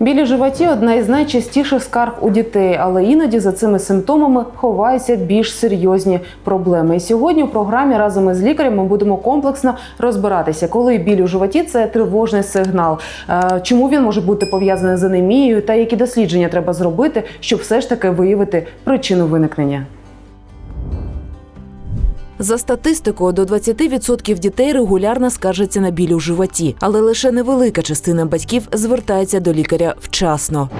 Білі животі одна із найчастіших скарг у дітей, але іноді за цими симптомами ховаються більш серйозні проблеми. І сьогодні у програмі разом із лікарем ми будемо комплексно розбиратися, коли біль у животі це тривожний сигнал. Е, Чому він може бути пов'язаний з анемією, та які дослідження треба зробити, щоб все ж таки виявити причину виникнення. За статистикою, до 20% дітей регулярно скаржаться на біль у животі, але лише невелика частина батьків звертається до лікаря вчасно.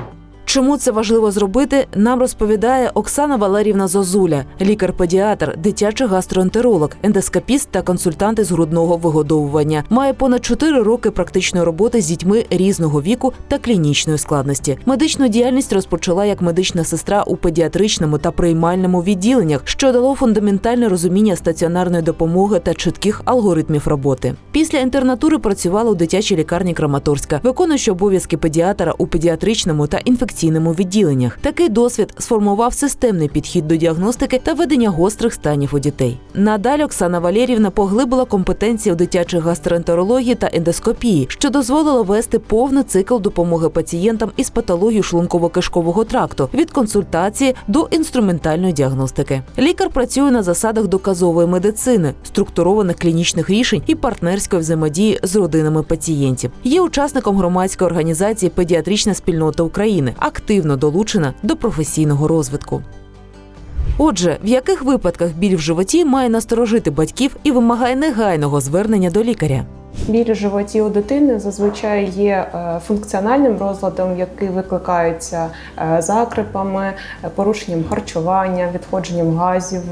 Чому це важливо зробити, нам розповідає Оксана Валерівна Зозуля, лікар-педіатр, дитячий гастроентеролог, ендоскопіст та консультант із грудного вигодовування. Має понад 4 роки практичної роботи з дітьми різного віку та клінічної складності. Медичну діяльність розпочала як медична сестра у педіатричному та приймальному відділеннях, що дало фундаментальне розуміння стаціонарної допомоги та чітких алгоритмів роботи. Після інтернатури працювала у дитячій лікарні Краматорська, виконуючи обов'язки педіатра у педіатричному та інфекційному відділеннях. Такий досвід сформував системний підхід до діагностики та ведення гострих станів у дітей. Надалі Оксана Валерівна поглибила компетенції у дитячій гастроентерології та ендоскопії, що дозволило вести повний цикл допомоги пацієнтам із патологією шлунково-кишкового тракту від консультації до інструментальної діагностики. Лікар працює на засадах доказової медицини, структурованих клінічних рішень і партнерської взаємодії з родинами пацієнтів. Є учасником громадської організації Педіатрична спільнота України, активно долучена до професійного розвитку. Отже, в яких випадках біль в животі має насторожити батьків і вимагає негайного звернення до лікаря? Біль у животі у дитини зазвичай є е, функціональним розладом, який викликається е, закрипами, е, порушенням харчування, відходженням газів,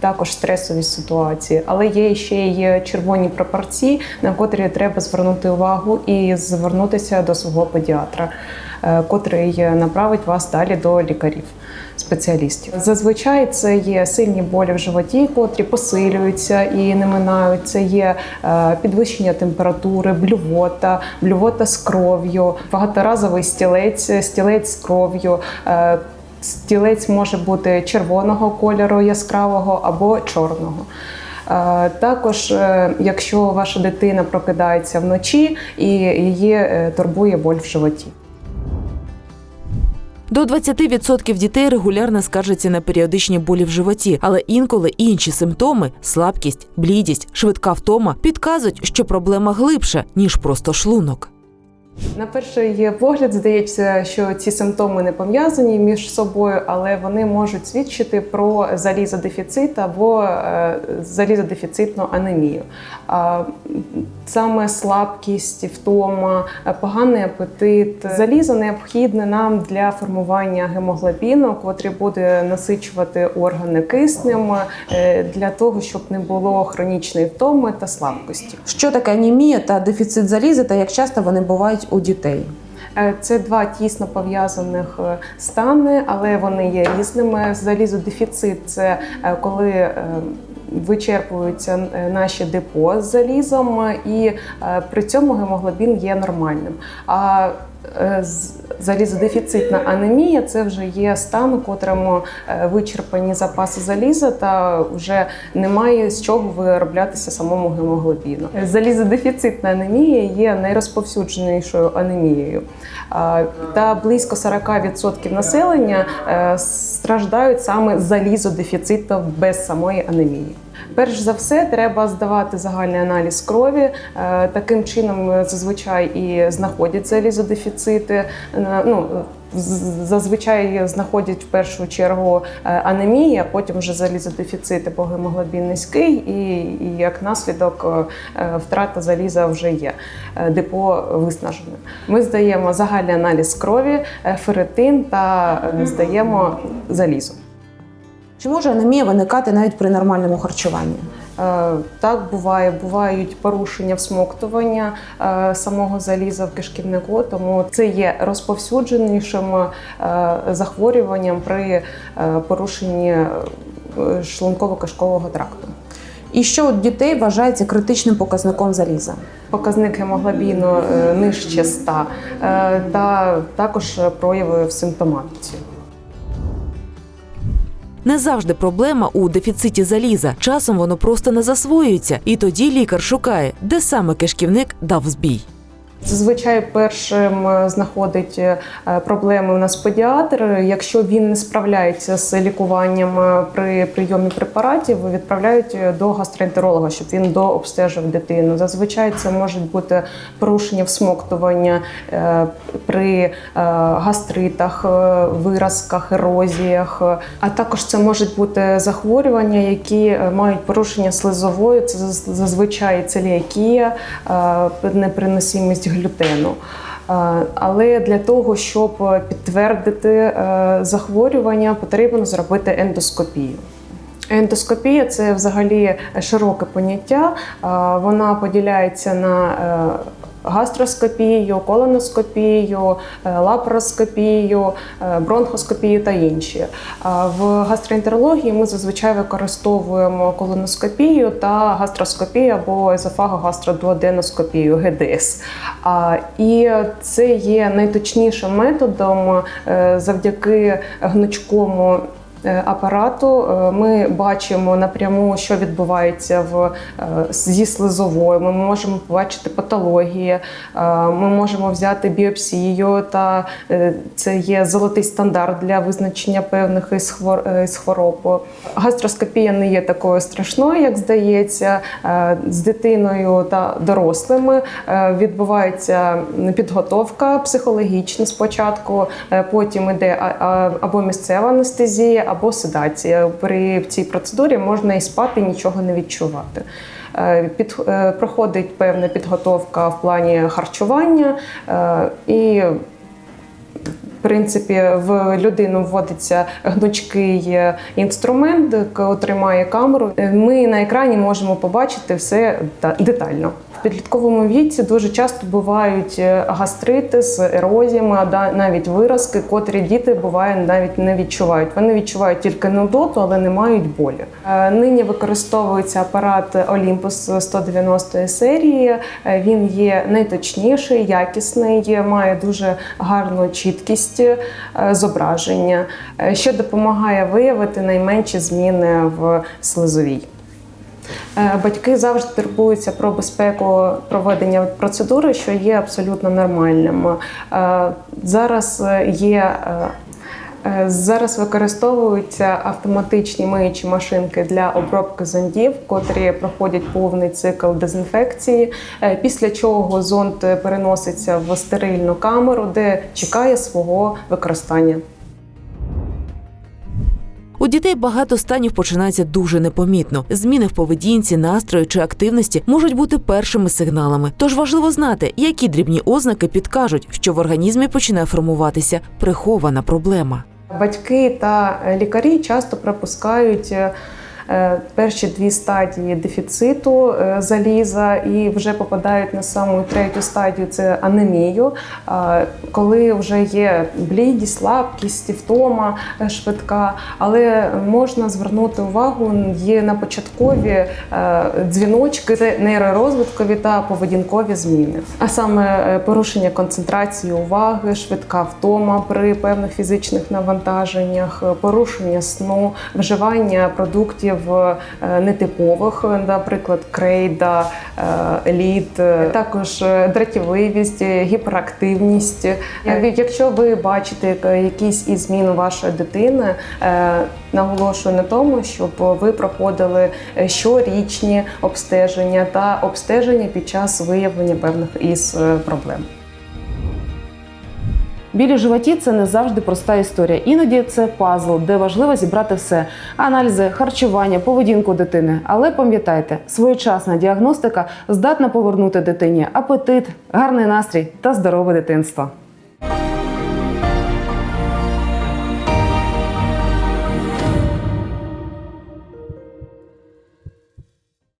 також стресові ситуації. Але є ще й червоні прапорці, на котрі треба звернути увагу і звернутися до свого педіатра, котрий направить вас далі до лікарів. Спеціалістів зазвичай це є сильні болі в животі, котрі посилюються і не минають. Це є е, підвищення температури, блювота, блювота з кров'ю, багаторазовий стілець, стілець з кров'ю. е, Стілець може бути червоного кольору яскравого або чорного. Е, Також, якщо ваша дитина прокидається вночі і її турбує боль в животі. До 20% дітей регулярно скаржаться на періодичні болі в животі, але інколи інші симптоми слабкість, блідість, швидка втома підказують, що проблема глибша ніж просто шлунок. На перший погляд здається, що ці симптоми не пов'язані між собою, але вони можуть свідчити про залізодефіцит або е, залізодефіцитну анемію. Саме слабкість, втома, е, поганий апетит. Залізо необхідне нам для формування гемоглобіну, котрий буде насичувати органи киснем е, для того, щоб не було хронічної втоми та слабкості. Що таке анемія та дефіцит заліза, та як часто вони бувають у дітей? Е, Це два тісно пов'язаних е, стани, але вони є різними. Залізодефіцит це е, коли вичерпуються наші депо з залізом, і при цьому гемоглобін є нормальним. А залізодефіцитна анемія це вже є стан, у котрому е, вичерпані запаси заліза та вже немає з чого вироблятися самому гемоглобіну. Залізодефіцитна анемія є найрозповсюдженішою анемією. Та близько 40% населення е, страждають саме залізодефіцитом без самої анемії. Перш за все, треба здавати загальний аналіз крові. Е, Таким чином е, зазвичай і знаходять залізодефіцити. Е, Ну, зазвичай знаходять в першу чергу е, анемії, а потім вже залізодефіцит або гемоглобін низький, і, і як наслідок втрата заліза вже є. Депо виснажене. Ми здаємо загальний аналіз крові, ферритин та здаємо залізо. Чи може анемія виникати навіть при нормальному харчуванні? Е, Так буває, бувають порушення всмоктування е, самого заліза в кишківнику, тому це є розповсюдженішим е, захворюванням при порушенні е, шлунково-кишкового тракту. І що у дітей вважається критичним показником заліза? Показник гемоглобіну нижче 100 е, та також прояви в симптоматиці. Не завжди проблема у дефіциті заліза. Часом воно просто не засвоюється, і тоді лікар шукає, де саме кишківник дав збій. Зазвичай першим е, знаходить е, проблеми у нас педіатр. Якщо він не справляється з лікуванням е, при прийомі препаратів, відправляють до гастроентеролога, щоб він дообстежив дитину. Зазвичай це можуть бути порушення всмоктування при гастритах, виразках, ерозіях. А також це можуть бути захворювання, які мають порушення слизової. Це заз- зазвичай целіакія, е, непереносимість глютену. Е, Але для того, щоб підтвердити е, захворювання, потрібно зробити ендоскопію. Ендоскопія це взагалі широке поняття. Е, Вона поділяється на гастроскопію, колоноскопію, е, лапароскопію, е, бронхоскопію та інші. В гастроентерології ми зазвичай використовуємо колоноскопію та гастроскопію або езофагогастродуоденоскопію ГДС. І це є найточнішим методом е, завдяки гнучкому е, апарату. е, Ми бачимо напряму, що відбувається в, е, зі слизовою. Ми можемо побачити патології, е, ми можемо взяти біопсію, та е, це є золотий стандарт для визначення певних із хвор- е, із хвороб. Гастроскопія не є такою страшною, як здається. Е, З дитиною та дорослими е, відбувається підготовка психологічна спочатку, е, потім іде або місцева анестезія, або седація. При цій процедурі можна і спати, нічого не відчувати. Е, Під, е, проходить певна підготовка в плані харчування е, і в принципі, в людину вводиться гнучкий інструмент, який має камеру. Ми на екрані можемо побачити все детально. Підлітковому віці дуже часто бувають е, гастрити з ерозіями, да- навіть виразки, котрі діти буває навіть не відчувають. Вони відчувають тільки нудоту, але не мають болі. Е, Нині використовується апарат Olympus 190 серії. Е, Він є найточніший, якісний, має дуже гарну чіткість зображення, що допомагає виявити найменші зміни в слизовій. Е, Батьки завжди турбуються про безпеку проведення процедури, що є абсолютно нормальним. Е, Зараз є. е, Зараз використовуються автоматичні миючі машинки для обробки зондів, котрі проходять повний цикл дезінфекції. Після чого зонд переноситься в стерильну камеру, де чекає свого використання. Дітей багато станів починається дуже непомітно. Зміни в поведінці, настрою чи активності можуть бути першими сигналами. Тож важливо знати, які дрібні ознаки підкажуть, що в організмі починає формуватися прихована проблема. Батьки та лікарі часто пропускають е, перші дві стадії дефіциту е, заліза і вже попадають на саму третю стадію це анемію, е, коли вже є блідість, слабкість, втома е, швидка. Але можна звернути увагу, є на початкові е, дзвіночки, нейророзвиткові та поведінкові зміни. А саме е, порушення концентрації уваги, швидка втома при певних фізичних навантаженнях, е, порушення сну, вживання продуктів е, нетипових, е, наприклад, крейда, е, лід, е, також дратівливість, гіперактивність. Якщо ви бачите якісь із змін у вашої дитини, наголошую на тому, щоб ви проходили щорічні обстеження та обстеження під час виявлення певних із проблем. Біль у животі це не завжди проста історія. Іноді це пазл, де важливо зібрати все: аналізи, харчування, поведінку дитини. Але пам'ятайте, своєчасна діагностика здатна повернути дитині апетит, гарний настрій та здорове дитинство.